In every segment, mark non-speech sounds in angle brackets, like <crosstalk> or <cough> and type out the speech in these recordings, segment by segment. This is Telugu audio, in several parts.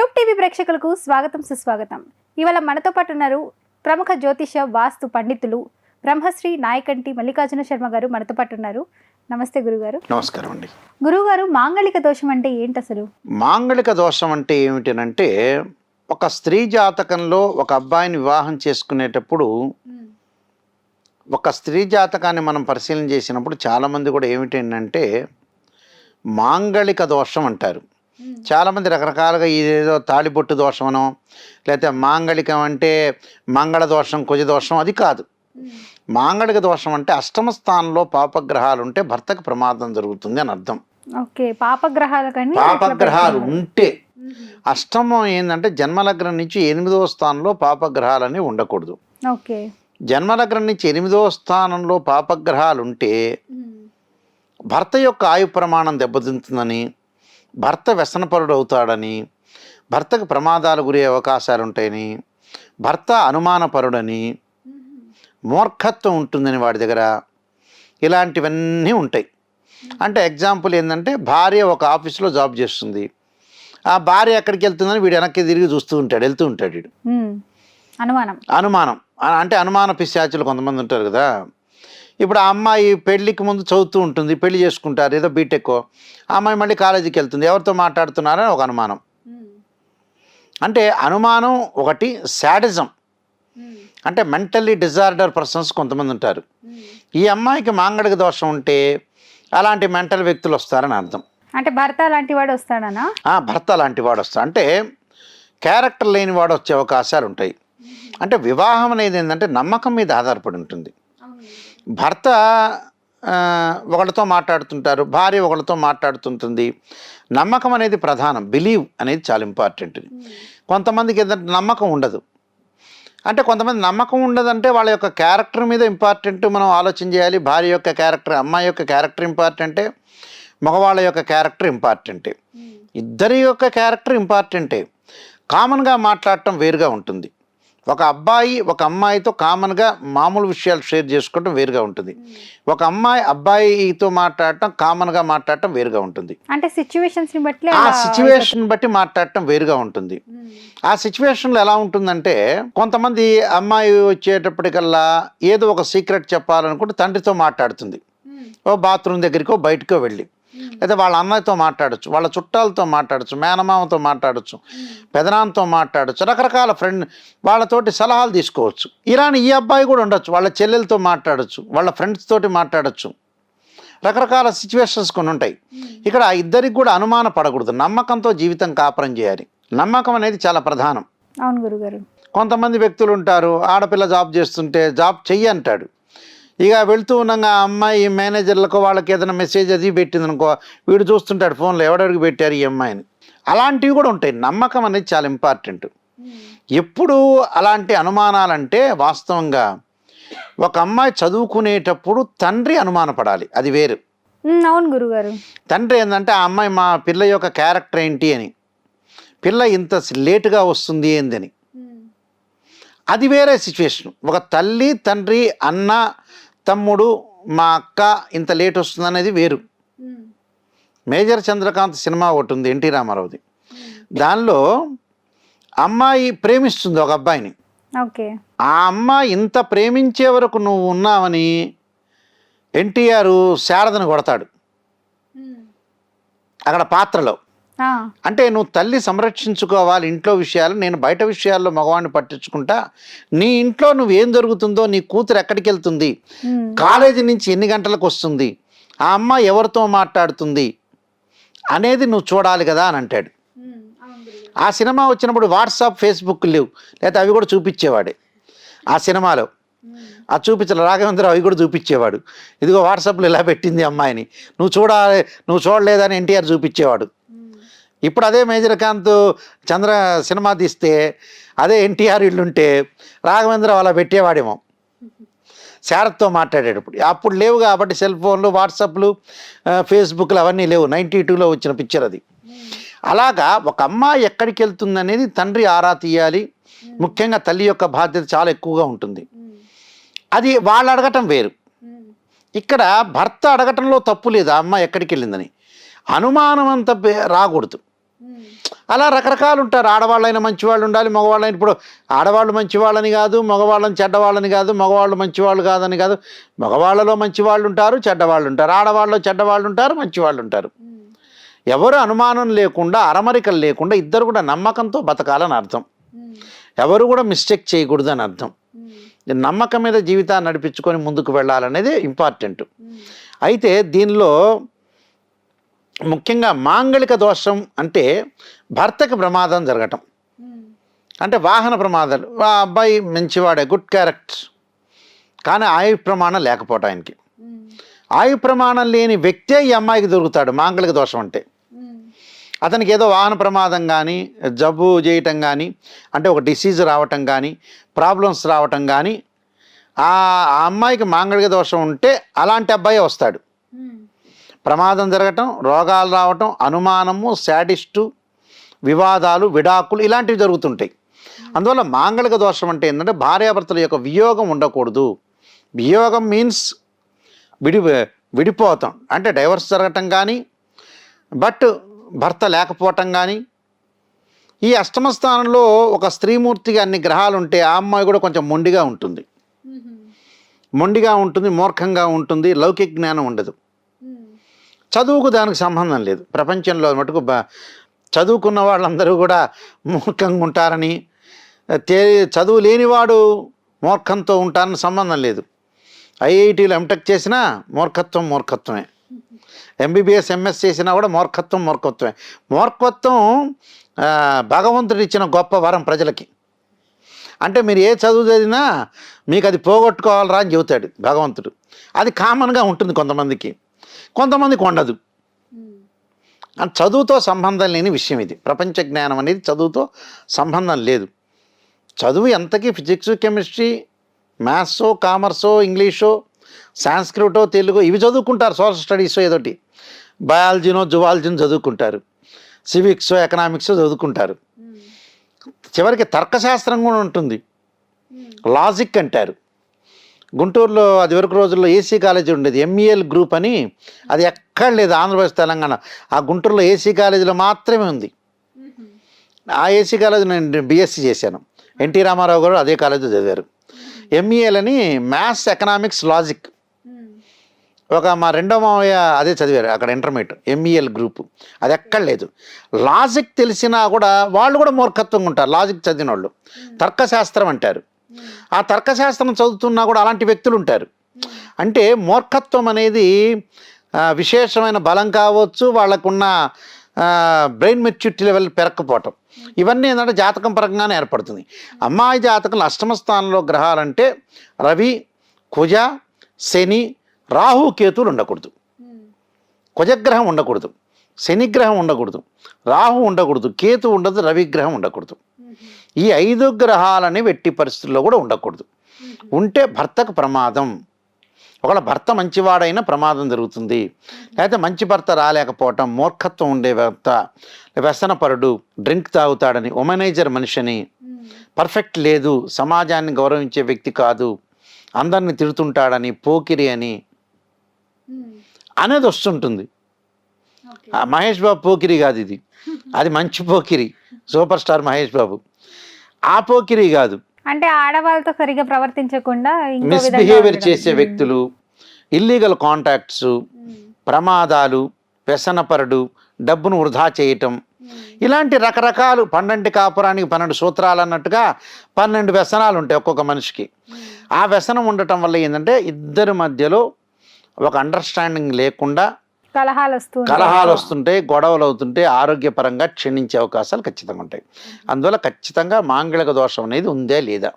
క్యూబ్ టీవీ ప్రేక్షకులకు స్వాగతం సుస్వాగతం. ఇవాళ మనతో పాటు ఉన్నారు ప్రముఖ జ్యోతిష వాస్తు పండితులు బ్రహ్మశ్రీ నాయకంటి మల్లికార్జున శర్మ గారు మనతో పాటు ఉన్నారు నమస్తే గురుగారు. నమస్కారం అండి. గురువుగారు మాంగళిక దోషం అంటే ఏంటి అసలు మాంగళిక దోషం అంటే ఏమిటనంటే ఒక స్త్రీ జాతకంలో ఒక అబ్బాయిని వివాహం చేసుకునేటప్పుడు ఒక స్త్రీ జాతకాన్ని మనం పరిశీలన చేసినప్పుడు చాలామంది కూడా ఏమిటంటే మాంగళిక దోషం అంటారు. చాలామంది రకరకాలుగా ఇదేదో తాళిబొట్టు దోషమనో లేకపోతే మాంగళికం అంటే మంగళ దోషం కుజ దోషం అది కాదు. మాంగళిక దోషం అంటే అష్టమ స్థానంలో పాపగ్రహాలు ఉంటే భర్తకు ప్రమాదం జరుగుతుంది అని అర్థం. ఓకే పాపగ్రహాల కానీ పాపగ్రహాలు ఉంటే అష్టమం ఏంటంటే జన్మలగ్నం నుంచి ఎనిమిదవ స్థానంలో పాపగ్రహాలని ఉండకూడదు. ఓకే. జన్మలగ్నం నుంచి ఎనిమిదవ స్థానంలో పాపగ్రహాలు ఉంటే భర్త యొక్క ఆయు ప్రమాణం దెబ్బతింటుందని భర్త వ్యసనపరుడు అవుతాడని భర్తకు ప్రమాదాలు గురే అవకాశాలు ఉంటాయని భర్త అనుమానపరుడని మూర్ఖత్వం ఉంటుందని వాడి దగ్గర ఇలాంటివన్నీ ఉంటాయి. అంటే ఎగ్జాంపుల్ ఏంటంటే భార్య ఒక ఆఫీస్లో జాబ్ చేస్తుంది. ఆ భార్య ఎక్కడికి వెళ్తుందని వీడు వెనక్కి తిరిగి చూస్తూ ఉంటాడు వెళ్తూ ఉంటాడు వీడు. అనుమానం. అనుమానం. అంటే అనుమాన పిశాచులు కొంతమంది ఉంటారు కదా ఇప్పుడు ఆ అమ్మాయి పెళ్ళికి ముందు చదువుతూ ఉంటుంది పెళ్ళి చేసుకుంటారు ఏదో బీటెక్ ఆ అమ్మాయి మళ్ళీ కాలేజీకి వెళ్తుంది ఎవరితో మాట్లాడుతున్నారని ఒక అనుమానం. అంటే అనుమానం ఒకటి శాడిజం. అంటే మెంటల్లీ డిజార్డర్ పర్సన్స్ కొంతమంది ఉంటారు. ఈ అమ్మాయికి మాంగళిక దోషం ఉంటే అలాంటి మెంటల్ వ్యక్తులు వస్తారని అర్థం. అంటే భర్త లాంటి వాడు వస్తాడనా? భర్త లాంటి వాడు వస్తాడు. అంటే క్యారెక్టర్ లేని వాడు వచ్చే అవకాశాలు ఉంటాయి. అంటే వివాహం అనేది ఏంటంటే నమ్మకం మీద ఆధారపడి ఉంటుంది. భర్త ఒకళ్ళతో మాట్లాడుతుంటారు భార్య ఒకళ్ళతో మాట్లాడుతుంటుంది. నమ్మకం అనేది ప్రధానం బిలీవ్ అనేది చాలా ఇంపార్టెంట్. కొంతమందికి ఏంటంటే నమ్మకం ఉండదు. అంటే కొంతమంది నమ్మకం ఉండదంటే వాళ్ళ యొక్క క్యారెక్టర్ మీద ఇంపార్టెంట్ మనం ఆలోచన చేయాలి భార్య యొక్క క్యారెక్టర్ అమ్మాయి యొక్క క్యారెక్టర్ ఇంపార్టెంటే మగవాళ్ళ యొక్క క్యారెక్టర్ ఇంపార్టెంటే. ఇద్దరి యొక్క క్యారెక్టర్ ఇంపార్టెంటే. కామన్గా మాట్లాడటం వేరుగా ఉంటుంది. ఒక అబ్బాయి ఒక అమ్మాయితో కామన్గా మామూలు విషయాలు షేర్ చేసుకోవటం వేరుగా ఉంటుంది. ఒక అమ్మాయి అబ్బాయితో మాట్లాడటం కామన్గా మాట్లాడటం వేరుగా ఉంటుంది. అంటే సిచ్యువేషన్స్ బట్టి ఆ సిచ్యువేషన్ బట్టి మాట్లాడటం వేరుగా ఉంటుంది. ఆ సిచ్యువేషన్లో ఎలా ఉంటుందంటే కొంతమంది అమ్మాయి వచ్చేటప్పటికల్లా ఏదో ఒక సీక్రెట్ చెప్పాలనుకుంటే తండ్రితో మాట్లాడుతుంది. ఓ బాత్రూమ్ దగ్గరికో బయటకో వెళ్ళి. లేదా వాళ్ళ అన్నయ్యతో మాట్లాడచ్చు వాళ్ళ చుట్టాలతో మాట్లాడచ్చు మేనమామతో మాట్లాడచ్చు పెదనాన్నతో మాట్లాడచ్చు రకరకాల ఫ్రెండ్ వాళ్ళతోటి సలహాలు తీసుకోవచ్చు. ఇలానే ఈ అబ్బాయి కూడా ఉండొచ్చు వాళ్ళ చెల్లెలతో మాట్లాడచ్చు వాళ్ళ ఫ్రెండ్స్ తోటి మాట్లాడచ్చు. రకరకాల సిచ్యువేషన్స్ కొన్ని ఉంటాయి. ఇక్కడ ఇద్దరికి కూడా అనుమాన పడకూడదు నమ్మకంతో జీవితం కాపురం చేయాలి. నమ్మకం అనేది చాలా ప్రధానం. అవును గురుగారు. కొంతమంది వ్యక్తులు ఉంటారు ఆడపిల్ల జాబ్ చేస్తుంటే జాబ్ చెయ్యి అంటాడు. ఇక వెళ్తూ ఉండగా ఆ అమ్మాయి మేనేజర్లకు వాళ్ళకి ఏదైనా మెసేజ్ అది పెట్టింది అనుకో వీడు చూస్తుంటాడు ఫోన్లో ఎవడెవరికి పెట్టారు ఈ అమ్మాయిని. అలాంటివి కూడా ఉంటాయి. నమ్మకం అనేది చాలా ఇంపార్టెంట్. ఎప్పుడు అలాంటి అనుమానాలంటే వాస్తవంగా ఒక అమ్మాయి చదువుకునేటప్పుడు తండ్రి అనుమానపడాలి. అది వేరు. అవును గురుగారు. తండ్రి ఏంటంటే ఆ అమ్మాయి మా పిల్ల యొక్క క్యారెక్టర్ ఏంటి? అని. పిల్ల ఇంత లేటుగా వస్తుంది ఏందని. అది వేరే సిచ్యువేషన్. ఒక తల్లి తండ్రి అన్న తమ్ముడు మా అక్క ఇంత లేట్ వస్తుంది అనేది వేరు. మేజర్ చంద్రకాంత్ సినిమా ఒకటి ఉంది ఎన్టీ రామారావుది. దానిలో అమ్మాయి ప్రేమిస్తుంది ఒక అబ్బాయిని. ఓకే. ఆ అమ్మాయి ఇంత ప్రేమించే వరకు నువ్వు ఉన్నావని ఎన్టీఆర్ శారదను కొడతాడు. అక్కడ పాత్రలో. అంటే నువ్వు తల్లి సంరక్షించుకోవాలి ఇంట్లో విషయాలు నేను బయట విషయాల్లో మగవాడిని పట్టించుకుంటా నీ ఇంట్లో నువ్వు ఏం జరుగుతుందో నీ కూతురు ఎక్కడికి వెళ్తుంది? కాలేజీ నుంచి ఎన్ని గంటలకు వస్తుంది? ఆ అమ్మాయి ఎవరితో మాట్లాడుతుంది? అనేది నువ్వు చూడాలి కదా అని అంటాడు. ఆ సినిమా వచ్చినప్పుడు వాట్సాప్ ఫేస్బుక్ లేవు. లేకపోతే అవి కూడా చూపించేవాడే. ఆ సినిమాలో. ఆ చూపించాలి రాఘవేంద్ర అవి కూడా చూపించేవాడు. ఇదిగో వాట్సాప్లో ఇలా పెట్టింది అమ్మాయిని. నువ్వు చూడాలి నువ్వు చూడలేదని ఎన్టీఆర్ చూపించేవాడు. ఇప్పుడు అదే మేజర్కాంత్ చంద్ర సినిమా తీస్తే అదే ఎన్టీఆర్ ఇల్లుంటే రాఘవేంద్ర అలా పెట్టేవాడేమో. శారత్తో మాట్లాడేటప్పుడు. అప్పుడు లేవు కాబట్టి సెల్ ఫోన్లు వాట్సాప్లు ఫేస్బుక్లు అవన్నీ లేవు. నైంటీ టూలో వచ్చిన పిక్చర్ అది. అలాగా ఒక అమ్మాయి ఎక్కడికి వెళ్తుంది అనేది తండ్రి ఆరా తీయాలి. ముఖ్యంగా తల్లి యొక్క బాధ్యత చాలా ఎక్కువగా ఉంటుంది. అది వాళ్ళు అడగటం వేరు. ఇక్కడ భర్త అడగటంలో తప్పు లేదు ఆ అమ్మాయి ఎక్కడికి వెళ్ళిందని అనుమానం అంత రాకూడదు. అలా రకరకాలు ఉంటారు ఆడవాళ్ళైనా మంచివాళ్ళు ఉండాలి మగవాళ్ళైనా ఇప్పుడు ఆడవాళ్ళు మంచివాళ్ళని కాదు మగవాళ్ళని చెడ్డవాళ్ళని కాదు మగవాళ్ళు మంచివాళ్ళు కాదని కాదు. మగవాళ్ళలో మంచివాళ్ళు ఉంటారు చెడ్డవాళ్ళు ఉంటారు. ఆడవాళ్ళలో చెడ్డవాళ్ళు ఉంటారు మంచివాళ్ళు ఉంటారు. ఎవరు అనుమానం లేకుండా అరమరికలు లేకుండా ఇద్దరు కూడా నమ్మకంతో బతకాలని అర్థం. ఎవరు కూడా మిస్టేక్ చేయకూడదు అని అర్థం నమ్మకం మీద జీవితాన్ని నడిపించుకొని ముందుకు వెళ్ళాలనేది ఇంపార్టెంట్. అయితే దీనిలో ముఖ్యంగా మాంగళిక దోషం అంటే భర్తకి ప్రమాదం జరగటం. అంటే వాహన ప్రమాదాలు. ఆ అబ్బాయి మంచివాడే గుడ్ క్యారెక్టర్. కానీ ఆయు ప్రమాణం లేకపోవటం ఆయనకి. ఆయు ప్రమాణం లేని వ్యక్తే ఈ అమ్మాయికి దొరుకుతాడు మాంగళిక దోషం అంటే. అతనికి ఏదో వాహన ప్రమాదం కానీ జబ్బు చేయటం కానీ అంటే ఒక డిసీజ్ రావటం కానీ ప్రాబ్లమ్స్ రావటం కానీ ఆ ఆ అమ్మాయికి మాంగళిక దోషం ఉంటే అలాంటి అబ్బాయి వస్తాడు. ప్రమాదం జరగటం రోగాలు రావటం అనుమానము శాడిస్టు వివాదాలు విడాకులు ఇలాంటివి జరుగుతుంటాయి. అందువల్ల మాంగళిక దోషం అంటే ఏంటంటే భార్యాభర్తల యొక్క వియోగం ఉండకూడదు. వియోగం మీన్స్ విడి విడిపోతాం అంటే డైవర్స్ జరగటం కానీ బట్ భర్త లేకపోవటం కానీ ఈ అష్టమ స్థానంలో ఒక స్త్రీమూర్తిగా అన్ని గ్రహాలు ఉంటే ఆ అమ్మాయి కూడా కొంచెం మొండిగా ఉంటుంది. మొండిగా ఉంటుంది మూర్ఖంగా ఉంటుంది లౌకిక జ్ఞానం ఉండదు. చదువుకు దానికి సంబంధం లేదు. ప్రపంచంలో మటుకు చదువుకున్న వాళ్ళందరూ కూడా మూర్ఖంగా ఉంటారని తే చదువు లేనివాడు మూర్ఖంతో ఉంటారని సంబంధం లేదు. ఐఐటీలో ఎంటెక్ చేసినా మూర్ఖత్వం మూర్ఖత్వమే. ఎంబీబీఎస్ ఎంఎస్ చేసినా కూడా మూర్ఖత్వం మూర్ఖత్వమే. మూర్ఖత్వం భగవంతుడు ఇచ్చిన గొప్ప వరం ప్రజలకి. అంటే మీరు ఏ చదువు చదివినా మీకు అది పోగొట్టుకోవాలరా అని చెబుతాడు భగవంతుడు. అది కామన్గా ఉంటుంది కొంతమందికి. కొంతమందికి ఉండదు చదువుతో సంబంధం లేని విషయం ఇది. ప్రపంచ జ్ఞానం అనేది చదువుతో సంబంధం లేదు. చదువు ఎంతకీ ఫిజిక్స్ కెమిస్ట్రీ మ్యాథ్సో కామర్సో ఇంగ్లీషో సాంస్క్రిటో తెలుగు ఇవి చదువుకుంటారు. సోషల్ స్టడీస్ ఏదోటి. బయాలజీనో జువాలజీనో చదువుకుంటారు. సివిక్స్ ఎకనామిక్స్ చదువుకుంటారు. చివరికి తర్కశాస్త్రం కూడా ఉంటుంది. లాజిక్ అంటారు. గుంటూరులో అది వరకు రోజుల్లో ఏసీ కాలేజీ ఉండేది ఎంఈఎల్ గ్రూప్ అని. అది ఎక్కడ లేదు ఆంధ్రప్రదేశ్ తెలంగాణ. ఆ గుంటూరులో ఏసీ కాలేజీలో మాత్రమే ఉంది. ఆ ఏసీ కాలేజ్ నేను బీఎస్సీ చేశాను. ఎన్టీ రామారావు గారు అదే కాలేజీలో చదివారు. ఎంఈఎల్ అని మ్యాథ్స్ ఎకనామిక్స్ లాజిక్ ఒక మా రెండో మావయ్య అదే చదివారు అక్కడ ఇంటర్మీడియట్ ఎంఈఎల్ గ్రూప్ అది ఎక్కడ లేదు. లాజిక్ తెలిసినా కూడా వాళ్ళు కూడా మూర్ఖత్వంగా ఉంటారు. లాజిక్ చదివిన వాళ్ళు తర్కశాస్త్రం అంటారు. ఆ తర్కశాస్త్రం చదువుతున్నా కూడా అలాంటి వ్యక్తులు ఉంటారు అంటే మూర్ఖత్వం అనేది విశేషమైన బలం కావచ్చు వాళ్ళకున్న బ్రెయిన్ మెచ్యూరిటీ లెవెల్ పెరక్కపోవటం. ఇవన్నీ ఏంటంటే జాతకం పరంగానే ఏర్పడుతుంది. అమ్మాయి జాతకంలో అష్టమ స్థానంలో గ్రహాలంటే రవి కుజ శని రాహు కేతులు ఉండకూడదు. కుజగ్రహం ఉండకూడదు. శనిగ్రహం ఉండకూడదు. రాహు ఉండకూడదు. కేతు ఉండదు రవిగ్రహం ఉండకూడదు. ఈ ఐదు గ్రహాలని వెట్టి పరిస్థితుల్లో కూడా ఉండకూడదు. ఉంటే భర్తకు ప్రమాదం. ఒకవేళ భర్త మంచివాడైనా ప్రమాదం జరుగుతుంది. లేకపోతే మంచి భర్త రాలేకపోవటం మూర్ఖత్వం ఉండే భర్త వ్యసనపరుడు డ్రింక్ తాగుతాడని ఉమనైజర్ మనిషిని పర్ఫెక్ట్ లేదు సమాజాన్ని గౌరవించే వ్యక్తి కాదు అందరిని తిడుతుంటాడని పోకిరి అని అనేది వస్తుంటుంది. మహేష్ బాబు పోకిరి కాదు ఇది. <laughs> అది మంచి Pokiri. Super star Mahesh Babu. ఆ పోకిరి కాదు. అంటే ఆడవాళ్ళతో సరిగా ప్రవర్తించకుండా మిస్బిహేవియర్. చేసే వ్యక్తులు ఇల్లీగల్ కాంటాక్ట్స్ ప్రమాదాలు వ్యసనపరుడు డబ్బును వృధా చేయటం. ఇలాంటి రకరకాలు పన్నెండు కాపురానికి పన్నెండు సూత్రాలు అన్నట్టుగా పన్నెండు వ్యసనాలు ఉంటాయి ఒక్కొక్క మనిషికి. ఆ వ్యసనం ఉండటం వల్ల ఏంటంటే ఇద్దరి మధ్యలో ఒక అండర్స్టాండింగ్ లేకుండా కలహాలు వస్తూ ఉంటాయి. కలహాలు వస్తుంటే గొడవలు అవుతుంటే ఆరోగ్యపరంగా క్షీణించే అవకాశాలు ఖచ్చితంగా ఉంటాయి. అందువల్ల ఖచ్చితంగా మాంగళిక దోషం అనేది ఉందే లేదా?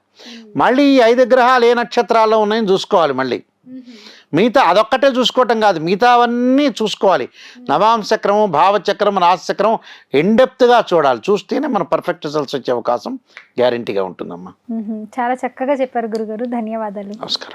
మళ్ళీ ఈ ఐదు గ్రహాలు ఏ నక్షత్రాల్లో ఉన్నాయని చూసుకోవాలి మళ్ళీ. మిగతా అదొక్కటే చూసుకోవటం కాదు. మిగతావన్నీ చూసుకోవాలి. నవాంశక్రమం భావచక్రం రాశచక్రం ఎండెప్త్గా చూడాలి. చూస్తేనే మన పర్ఫెక్ట్ రిజల్ట్స్ వచ్చే అవకాశం గ్యారంటీగా ఉంటుందమ్మా. మ్మ్. చాలా చక్కగా చెప్పారు గురుగారు. ధన్యవాదాలు. నమస్కారం.